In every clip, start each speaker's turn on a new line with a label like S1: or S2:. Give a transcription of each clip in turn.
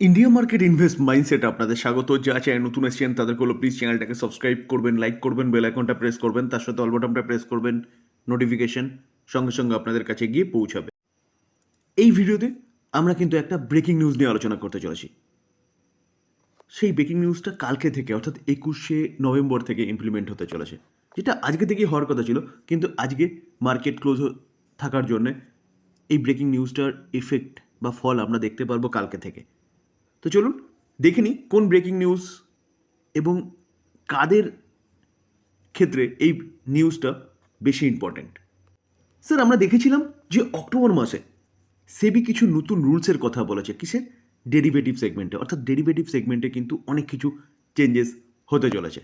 S1: India market invest mindset আপনাদের স্বাগত। যা চ্যানেল নতুন এসেছেন, তাদেরকে হলো প্লিজ চ্যানেলটাকে সাবস্ক্রাইব করবেন লাইক করবেন বেল আইকনটা প্রেস করবেন, তার সাথে অল বাটনটা প্রেস করবেন নোটিফিকেশন সঙ্গে সঙ্গে আপনাদের কাছে গিয়ে পৌঁছাবে। এই ভিডিওতে আমরা কিন্তু একটা ব্রেকিং নিউজ নিয়ে আলোচনা করতে চলেছি। সেই ব্রেকিং নিউজটা কালকে থেকে, অর্থাৎ একুশে নভেম্বর থেকে ইমপ্লিমেন্ট হতে চলেছে। যেটা আজকে থেকেই হওয়ার কথা ছিল, কিন্তু আজকে মার্কেট ক্লোজ থাকার জন্যে এই ব্রেকিং নিউজটার এফেক্ট বা ফল আমরা দেখতে পারব কালকে থেকে। তো চলুন দেখে নিই কোন ব্রেকিং নিউজ এবং কাদের ক্ষেত্রে এই নিউজটা বেশি ইম্পর্ট্যান্ট স্যার আমরা দেখেছিলাম যে অক্টোবর মাসে সেবি কিছু নতুন রুলসের কথা বলেছে কিসের? ডেরিভেটিভ সেগমেন্টে অর্থাৎ ডেরিভেটিভ সেগমেন্টে কিন্তু অনেক কিছু চেঞ্জেস হতে চলেছে।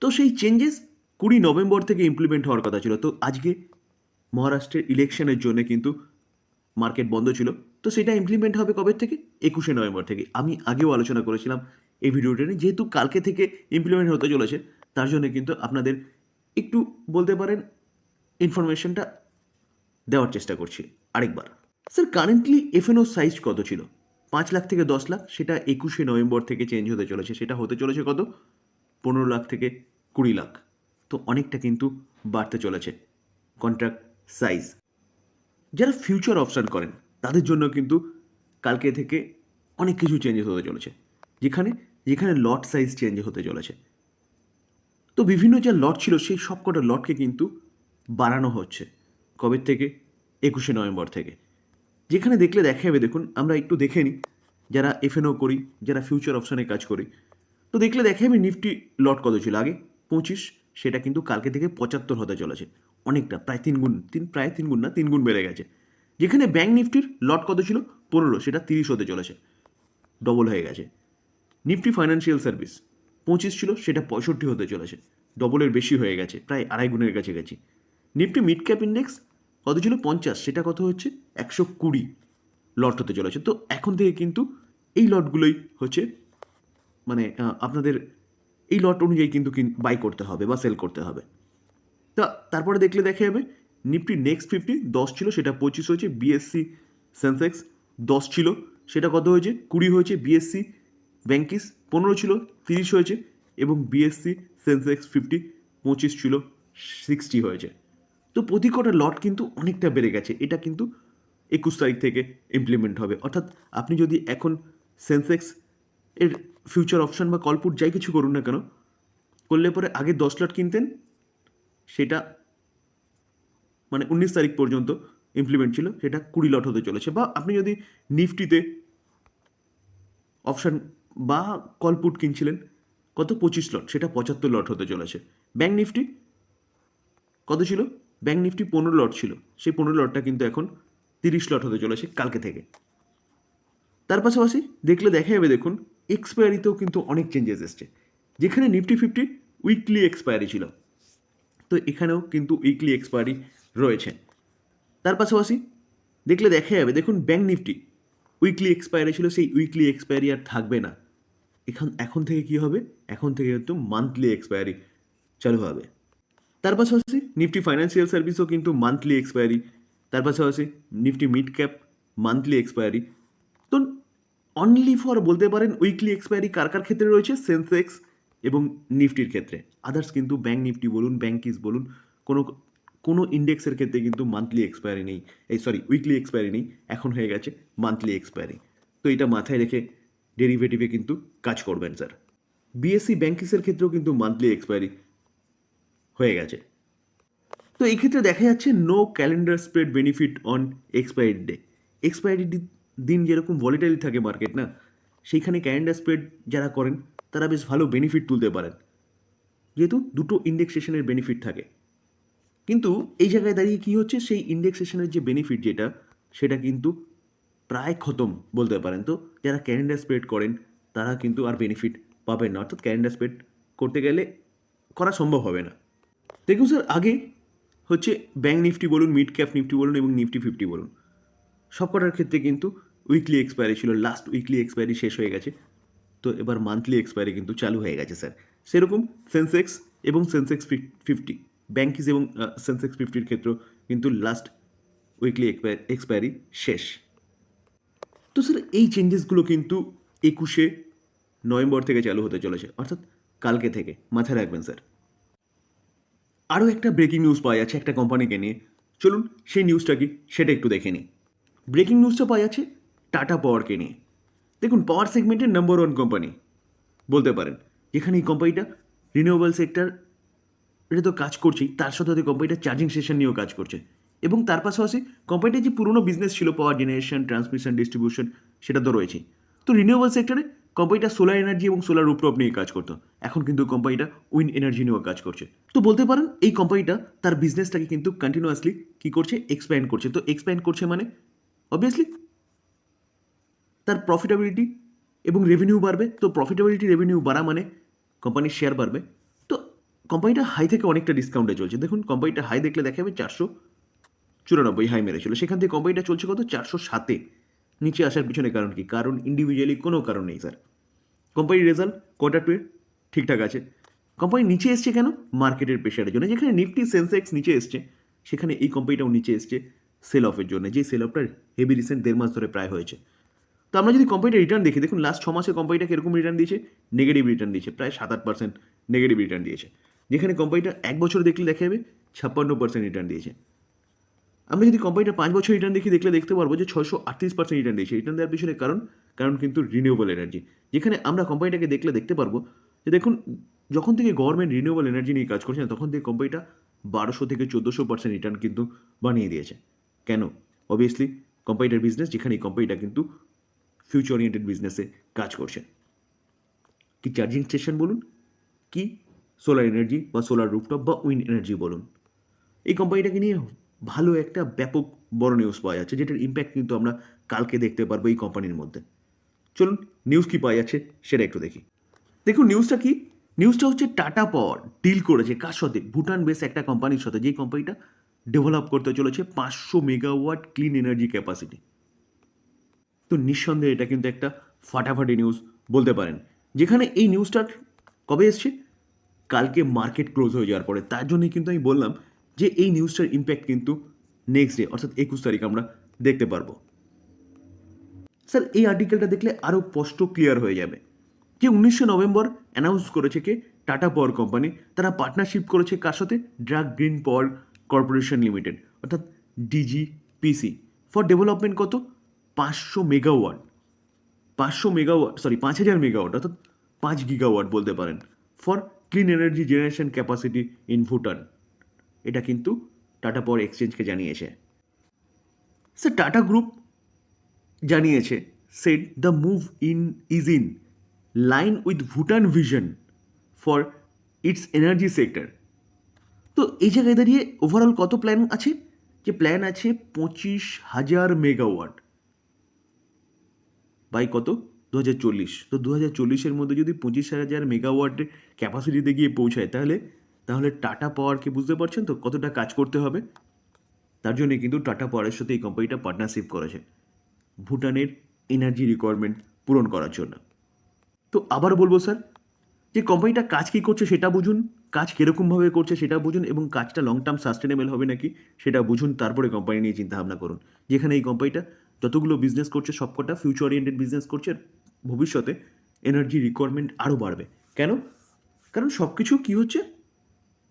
S1: তো সেই চেঞ্জেস কুড়ি নভেম্বর থেকে ইমপ্লিমেন্ট হওয়ার কথা ছিল। তো আজকে মহারাষ্ট্রের ইলেকশনের জন্য কিন্তু মার্কেট বন্ধ ছিল। তো সেটা ইমপ্লিমেন্ট হবে কবে থেকে? একুশে নভেম্বর থেকে। আমি আগেও আলোচনা করেছিলাম এই ভিডিওটা নিয়ে। যেহেতু কালকে থেকে ইমপ্লিমেন্ট হতে চলেছে, তার জন্য কিন্তু আপনাদের একটু বলতে পারেন ইনফরমেশনটা দেওয়ার চেষ্টা করছি আরেকবার। স্যার কারেন্টলি এফএনও সাইজ কত ছিল? পাঁচ লাখ থেকে দশ লাখ, সেটা একুশে নভেম্বর থেকে চেঞ্জ হতে চলেছে। সেটা হতে চলেছে কত? পনেরো লাখ থেকে কুড়ি লাখ। তো অনেকটা কিন্তু বাড়তে চলেছে। কন্ট্রাক্ট সাইজ যারা ফিউচার অপশান করেন, তাদের জন্য কিন্তু কালকে থেকে অনেক কিছু চেঞ্জেস হতে চলেছে। যেখানে যেখানে লট সাইজ চেঞ্জ হতে চলেছে। তো বিভিন্ন যা লট ছিল, সেই সবকটা লটকে কিন্তু বাড়ানো হচ্ছে কবে থেকে? একুশে নভেম্বর থেকে। যেখানে দেখলে দেখা যাবে দেখুন, আমরা একটু দেখে নিই। যারা এফএনও করি, যারা ফিউচার অপশানে কাজ করি, তো দেখলে দেখা যাবে নিফটি লট কত ছিল? আগে পঁচিশ, সেটা কিন্তু কালকে থেকে পঁচাত্তর হতে চলেছে। অনেকটা, প্রায় তিন গুণ, তিন, প্রায় তিন গুণ না, তিন গুণ বেড়ে গেছে। যেখানে ব্যাঙ্ক নিফটির লট কত ছিল? পনেরো, সেটা তিরিশ হতে চলেছে। ডবল হয়ে গেছে। নিফটি ফাইন্যান্সিয়াল সার্ভিস পঁচিশ ছিল, সেটা পঁয়ষট্টি হতে চলেছে। ডবলের বেশি হয়ে গেছে, প্রায় আড়াই গুণের কাছে গেছি নিফটি মিড ক্যাপ ইন্ডেক্স কত ছিল? পঞ্চাশ, সেটা কত হচ্ছে? একশো কুড়ি লট হতে চলেছে। তো এখন থেকে কিন্তু এই লটগুলোই হচ্ছে মানে আপনাদের এই লট অনুযায়ী কিন্তু বাই করতে হবে বা সেল করতে হবে। তা তারপরে দেখলে দেখা যাবে নিফটি নেক্সট ফিফটি দশ ছিল, সেটা পঁচিশ হয়েছে বিএসসি সেন্সেক্স দশ ছিল, সেটা কত হয়েছে, কুড়ি হয়েছে বিএসসি ব্যাঙ্কিস পনেরো ছিল, তিরিশ হয়েছে এবং বিএসসি সেন্সেক্স ফিফটি পঁচিশ ছিল সিক্সটি হয়েছে। তো প্রতি কটা লট কিন্তু অনেকটা বেড়ে গেছে, এটা কিন্তু একুশ তারিখ থেকে ইমপ্লিমেন্ট হবে। অর্থাৎ আপনি যদি এখন সেন্সেক্স এর ফিউচার অপশন বা কলপুট যাই কিছু করুন না কেন, করলে পরে আগে দশ লট কিনতেন সেটা মানে উনিশ তারিখ পর্যন্ত ইমপ্লিমেন্ট ছিল, সেটা কুড়ি লট হতে চলেছে। বা আপনি যদি নিফটিতে অপশান বা কলপুট কিনছিলেন, কত? পঁচিশ লট সেটা পঁচাত্তর লট হতে চলেছে। ব্যাঙ্ক নিফটি কত ছিল? ব্যাঙ্ক নিফটি পনেরো লট ছিল। সেই পনেরো লটটা কিন্তু এখন তিরিশ লট হতে চলেছে কালকে থেকে। তার পাশাপাশি দেখলে দেখা যাবে, দেখুন এক্সপায়ারিতেও কিন্তু অনেক চেঞ্জেস এসছে। যেখানে নিফটি ফিফটি উইকলি এক্সপায়ারি ছিল। তো এখানেও কিন্তু উইকলি এক্সপায়ারি রয়েছে। তার পাশাপাশি দেখলে দেখা যাবে, দেখুন ব্যাঙ্ক নিফটি উইকলি এক্সপায়ারি ছিল, সেই উইকলি এক্সপায়ারি আর থাকবে না। এখান, এখন থেকে কি হবে? এখন থেকে কিন্তু মান্থলি এক্সপায়ারি চালু হবে। তার পাশাপাশি নিফটি ফাইন্যান্সিয়াল সার্ভিসও কিন্তু মান্থলি এক্সপায়ারি তার পাশাপাশি Nifty mid cap monthly expiry তো অনলি ফর বলতে পারেন উইকলি এক্সপায়ারি কার কার ক্ষেত্রে রয়েছে? সেন্সেক্স এবং নিফটির ক্ষেত্রে। আদার্স কিন্তু ব্যাঙ্ক নিফটি বলুন ব্যাঙ্কিস বলুন, কোনো কোনো ইন্ডেক্সের ক্ষেত্রে কিন্তু মান্থলি এক্সপায়ারি নেই। এই সরি উইকলি এক্সপায়ারি নেই, এখন হয়ে গেছে মান্থলি এক্সপায়ারি তো এটা মাথায় রেখে ডেরিভেটিভে কিন্তু কাজ করবেন স্যার বিএসসি ব্যাঙ্কিসের ক্ষেত্রেও কিন্তু মান্থলি এক্সপায়ারি হয়ে গেছে। তো এই ক্ষেত্রে দেখা যাচ্ছে no calendar spread benefit on expiry day expiry দিন যেরকম ভলিটাইল থাকে মার্কেট না? সেইখানে ক্যালেন্ডার স্প্রেড যারা করেন তারা বেশ ভালো বেনিফিট তুলতে পারেন। যেহেতু দুটো ইন্ডেক্সেশনের বেনিফিট থাকে। কিন্তু এই জায়গায় দাঁড়িয়ে কী হচ্ছে? সেই ইন্ডেক্সেশনের যে বেনিফিট যেটা, সেটা কিন্তু প্রায় খতম বলতে পারেন। তো যারা ক্যালেন্ডার স্প্রেড করেন, তারা কিন্তু আর বেনিফিট পাবেন না। অর্থাৎ ক্যালেন্ডার স্প্রেড করতে গেলে করা সম্ভব হবে না। দেখুন স্যার আগে হচ্ছে ব্যাঙ্ক নিফটি বলুন মিড ক্যাপ নিফটি বলুন এবং নিফটি ফিফটি বলুন। সবকটার ক্ষেত্রে কিন্তু উইকলি এক্সপায়ারি ছিল লাস্ট উইকলি এক্সপায়ারি শেষ হয়ে গেছে। তো এবার মান্থলি এক্সপায়ারি কিন্তু চালু হয়ে গেছে স্যার সেরকম সেন্সেক্স এবং সেন্সেক্স ফিফটি ব্যাঙ্কিস এবং সেন্সেক্স ফিফটির ক্ষেত্রেও কিন্তু লাস্ট উইকলি এক্সপায়ারি শেষ। তো স্যার এই চেঞ্জেসগুলো কিন্তু একুশে নভেম্বর থেকে চালু হতে চলেছে, অর্থাৎ কালকে থেকে। মাথায় রাখবেন স্যার আরও একটা ব্রেকিং নিউজ পাওয়া যাচ্ছে একটা কোম্পানিকে নিয়ে। চলুন সেই নিউজটা কি, সেটা একটু দেখে নিই। ব্রেকিং নিউজটা পাওয়া যাচ্ছে টাটা পাওয়ারকে নিয়ে। দেখুন পাওয়ার সেগমেন্টের নাম্বার ওয়ান কোম্পানি বলতে পারেন। যেখানে এই কোম্পানিটা রিনিউয়েবল সেক্টর এটা তো কাজ করছেই, তার সাথে সাথে কোম্পানিটা চার্জিং স্টেশন নিয়েও কাজ করছে। এবং তার পাশাপাশি কোম্পানিটার যে পুরনো বিজনেস ছিল পাওয়ার জেনারেশন ট্রান্সমিশন ডিস্ট্রিবিউশন সেটা তো রয়েছেই তো রিনিউয়েবল সেক্টরে কোম্পানিটা সোলার এনার্জি এবং সোলার রুপটপ নিয়ে কাজ করতো। এখন কিন্তু কোম্পানিটা উইন্ড এনার্জি নিয়েও কাজ করছে। তো বলতে পারেন, এই কোম্পানিটা তার বিজনেসটাকে কিন্তু কন্টিনিউয়াসলি কী করছে? এক্সপ্যান্ড করছে। তো এক্সপ্যান্ড করছে মানে অবভিয়াসলি তার প্রফিটেবিলিটি এবং রেভিনিউ বাড়বে। তো প্রফিটেবিলিটি রেভিনিউ বাড়া মানে কোম্পানির শেয়ার বাড়বে। তো কোম্পানিটা হাই থেকে অনেকটা ডিসকাউন্টে চলছে। দেখুন কোম্পানিটা হাই দেখলে দেখা যাবে চারশো চুরানব্বই হাই মেরেছিল সেখান থেকে কোম্পানিটা চলছে কত? চারশো সাতে। নিচে আসার পিছনে কারণ কি? কারণ ইন্ডিভিজুয়ালি কোনো কারণ নেই স্যার কোম্পানির রেজাল্ট কোয়ার্টার টুয়ে ঠিকঠাক আছে। কোম্পানি নিচে এসছে কেন? মার্কেটের প্রেশারের জন্য। যেখানে নিফটি সেন্সেক্স নিচে এসছে, সেখানে এই কোম্পানিটাও নিচে এসছে সেল অফের জন্য। যে সেল অফটা হেভি রিসেন্ট দেড় মাস ধরে প্রায় হয়েছে। তো আমরা যদি কোম্পানিটা রিটার্ন দেখি, দেখুন লাস্ট ছ মাসে কোম্পানিটা কীরকম রিটার্ন দিয়েছে? নেগেটিভ রিটার্ন দিয়েছে, প্রায় সাত আট পার্সেন্ট নেগেটিভ রিটার্ন দিয়েছে। যেখানে কোম্পানিটা এক বছর দেখলে দেখা যাবে, ছাপ্পান্ন পার্সেন্ট রিটার্ন দিয়েছে। আমরা যদি কোম্পানিটা পাঁচ বছর রিটার্ন দেখি, দেখলে দেখতে পারব যে ছশো আটত্রিশ পার্সেন্ট রিটার্ন দিয়েছে। রিটার্ন দেওয়ার পিছনে কারণ কারণ কিন্তু রিনিউয়েবল এনার্জি যেখানে আমরা কোম্পানিটাকে দেখলে দেখতে পারব যে দেখুন, যখন থেকে গভর্নমেন্ট রিনিউয়েবল এনার্জি নিয়ে কাজ করছে তখন থেকে কোম্পানিটা বারোশো থেকে চোদ্দোশো পার্সেন্ট রিটার্ন কিন্তু বানিয়ে দিয়েছে। কেন? অবভিয়াসলি কোম্পানিটার বিজনেস যেখানে এই কোম্পানিটা কিন্তু ফিউচার ওরিয়েন্টেড বিজনেসে কাজ করছে কি চার্জিং স্টেশন বলুন? কি সোলার এনার্জি বা সোলার রুপটপ বা উইন্ড এনার্জি বলুন? এই কোম্পানিটাকে নিয়ে ভালো একটা ব্যাপক বড় নিউজ পাওয়া যাচ্ছে, যেটার ইম্প্যাক্ট কিন্তু আমরা কালকে দেখতে পারব এই কোম্পানির মধ্যে। চলুন নিউজ কি পাওয়া যাচ্ছে সেটা একটু দেখি। দেখুন নিউজটা কি? নিউজটা হচ্ছে টাটা পাওয়ার ডিল করেছে কার সাথে? ভুটান বেস একটা কোম্পানির সাথে, যেই কোম্পানিটা ডেভেলপ করতে চলেছে পাঁচশো মেগাওয়াট ক্লিন এনার্জি ক্যাপাসিটি তো নিঃসন্দেহে এটা কিন্তু একটা ফাটাফাটি নিউজ বলতে পারেন। যেখানে এই নিউজটার কবে এসছে? কালকে মার্কেট ক্লোজ হয়ে যাওয়ার পরে। তার জন্যই কিন্তু আমি বললাম যে এই নিউজটার ইম্প্যাক্ট কিন্তু নেক্সট ডে অর্থাৎ একুশ তারিখ আমরা দেখতে পারব। স্যার, এই আর্টিকেলটা দেখলে আরও স্পষ্ট ক্লিয়ার হয়ে যাবে যে উনিশশো নভেম্বর অ্যানাউন্স করেছে কে? টাটা পাওয়ার কোম্পানি তারা পার্টনারশিপ করেছে কার সাথে? Druk green power corporation limited অর্থাৎ ডিজিপিসি ফর ডেভেলপমেন্ট কত? পাঁচশো মেগাওয়াট পাঁচশো মেগাওয়াট সরি পাঁচ হাজার মেগাওয়াট, অর্থাৎ পাঁচ গিগাওয়াট বলতে পারেন for clean energy generation capacity in Bhutan এটা কিন্তু টাটা পাওয়ার এক্সচেঞ্জকে জানিয়েছে। স্যার টাটা গ্রুপ জানিয়েছে set the move in is in line with Bhutan vision for its energy sector তো এই জায়গায় দাঁড়িয়ে ওভারঅল কত প্ল্যান আছে? যে প্ল্যান আছে পঁচিশ হাজার মেগাওয়াট। বাই কত? দু হাজার চল্লিশ। তো দু হাজার চল্লিশের মধ্যে যদি পঁচিশ হাজার মেগাওয়াটের ক্যাপাসিটিতে গিয়ে পৌঁছায়, তাহলে তাহলে টাটা পাওয়ারকে বুঝতে পারছেন তো? কতটা কাজ করতে হবে? তার জন্যে কিন্তু টাটা পাওয়ারের সাথে এই কোম্পানিটা পার্টনারশিপ করেছে। ভুটানের এনার্জি রিকোয়ারমেন্ট পূরণ করার জন্য। তো আবার বলব স্যার, যে কোম্পানিটা কাজ কী করছে সেটা বুঝুন, কাজ কীরকমভাবে করছে সেটা বুঝুন, এবং কাজটা লং টার্ম সাস্টেনেবল হবে নাকি সেটা বুঝুন, তারপরে কোম্পানি নিয়ে চিন্তাভাবনা করুন। যেখানে এই কোম্পানিটা যতগুলো বিজনেস করছে, সবকটা ফিউচার ওরিয়েন্টেড বিজনেস করছে ভবিষ্যতে এনার্জি রিকোয়ারমেন্ট আরও বাড়বে। কেন? কারণ সব কিছু কী হচ্ছে?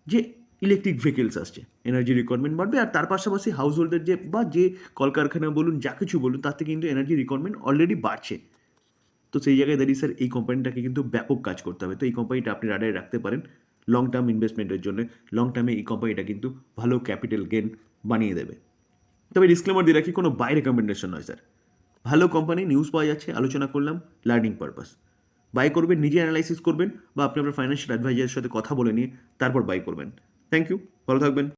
S1: যে ইলেকট্রিক ভেহিকেলস আসছে এনার্জি রিকোয়ারমেন্ট বাড়বে আর তার পাশাপাশি হাউস হোল্ডের যে বা যে কলকারখানা বলুন, যা কিছু বলুন থেকে কিন্তু এনার্জি রিকোয়ারমেন্ট অলরেডি বাড়ছে। তো সেই জায়গায় দাঁড়িয়ে স্যার এই কোম্পানিটাকে কিন্তু ব্যাপক কাজ করতে হবে। তো এই কোম্পানিটা আপনি রাডারে রাখতে পারেন লং টার্ম ইনভেস্টমেন্টের জন্য। লং টার্মে এই কোম্পানিটা কিন্তু ভালো ক্যাপিটাল গেন বানিয়ে দেবে। তবে ডিসক্লেমার দিয়ে রাখি, কোনো বাই রেকমেন্ডেশন নয় স্যার ভালো কোম্পানি নিউজ পাওয়া যাচ্ছে, আলোচনা করলাম লার্নিং পারপাস বাই করবেন, নিজে অ্যানালাইসিস করবেন বা আপনি আপনার ফাইন্যান্সিয়াল অ্যাডভাইজারের সাথে কথা বলে নিয়ে তারপর বাই করবেন। থ্যাংক ইউ ভালো থাকবেন।